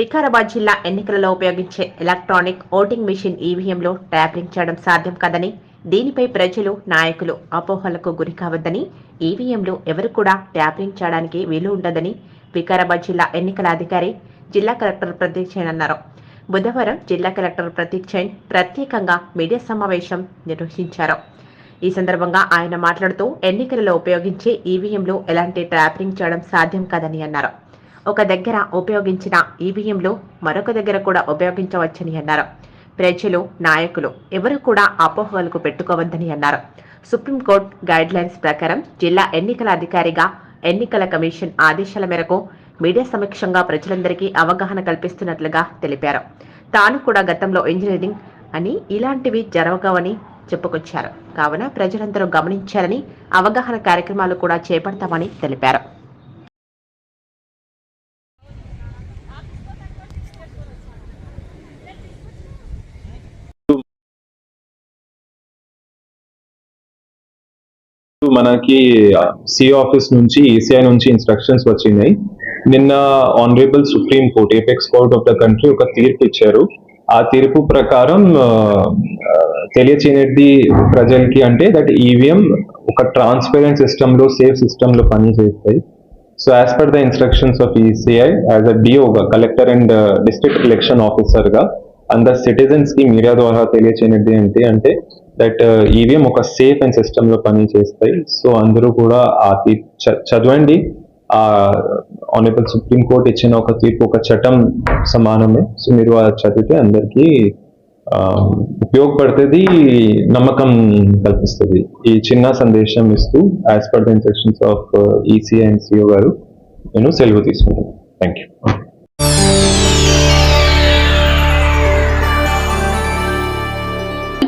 వికారాబాద్ జిల్లా ఎన్నికలలో ఉపయోగించే ఎలక్ట్రానిక్ ఓటింగ్ మిషన్ ఈవీఎంలో ట్యాపింగ్ చేయడం సాధ్యం కాదని దీనిపై ప్రజలు నాయకులు అపోహలకు గురి కావద్దని ఈవీఎంలు ఎవరు కూడా ట్యాపింగ్ చేయడానికి వీలు ఉండదని వికారాబాద్ జిల్లా ఎన్నికల అధికారి జిల్లా కలెక్టర్ ప్రతీక్ జైన్ అన్నారు. బుధవారం జిల్లా కలెక్టర్ ప్రతీక్ జైన్ ప్రత్యేకంగా మీడియా సమావేశం నిర్వహించారు. ఈ సందర్భంగా ఆయన మాట్లాడుతూ ఎన్నికలలో ఉపయోగించే ఈవీఎంలు ఎలాంటి ట్యాపింగ్ చేయడం సాధ్యం కాదని అన్నారు. ఒక దగ్గర ఉపయోగించిన ఈవీఎంలు మరొక దగ్గర కూడా ఉపయోగించవచ్చని అన్నారు. ప్రజలు నాయకులు ఎవరు కూడా అపోహలకు పెట్టుకోవద్దని అన్నారు. సుప్రీంకోర్టు గైడ్ లైన్స్ ప్రకారం జిల్లా ఎన్నికల అధికారిగా ఎన్నికల కమిషన్ ఆదేశాల మేరకు మీడియా సమక్షంగా ప్రజలందరికీ అవగాహన కల్పిస్తున్నట్లుగా తెలిపారు. తాను కూడా గతంలో ఇంజనీరింగ్ అని ఇలాంటివి జరగవని చెప్పుకొచ్చారు. కావున ప్రజలందరూ గమనించారని అవగాహన కార్యక్రమాలు కూడా చేపడతామని తెలిపారు. మనకి సి ఆఫీస్ నుంచి ఏసీఐ నుంచి ఇన్స్ట్రక్షన్స్ వచ్చినాయి. నిన్న honourable supreme court apex court of the country ఒక తీర్పు ఇచ్చారు. ఆ తీర్పు ప్రకారం ఆ, ప్రజలకి అంటే దట్ ఈవీఎం ఒక ట్రాన్స్పరెంట్ సిస్టమ్లో సేఫ్ సిస్టమ్లో పనిచేస్తాయి so as per the instructions of ECI as a డిఓగా collector and district election officer గా అందరు సిటిజన్స్కి మీడియా ద్వారా తెలియచేయనిది ఏంటి అంటే దట్ ఈవీఎం uh, ఒక సేఫ్ అండ్ సిస్టమ్లో పని చేస్తాయి. సో అందరూ కూడా ఆ తీర్పు చ- చదవండి. ఆ ఆనరబుల్ సుప్రీం కోర్ట్ ఇచ్చిన ఒక తీర్పు ఒక చట్టం సమానమే. సో మీరు అది చదివితే అందరికీ um, ఉపయోగపడుతుంది నమ్మకం కల్పిస్తుంది. ఈ చిన్న సందేశం ఇస్తూ as per the instructions of ECI and CO గారు నేను సెలవు తీసుకుంటాను థ్యాంక్ యూ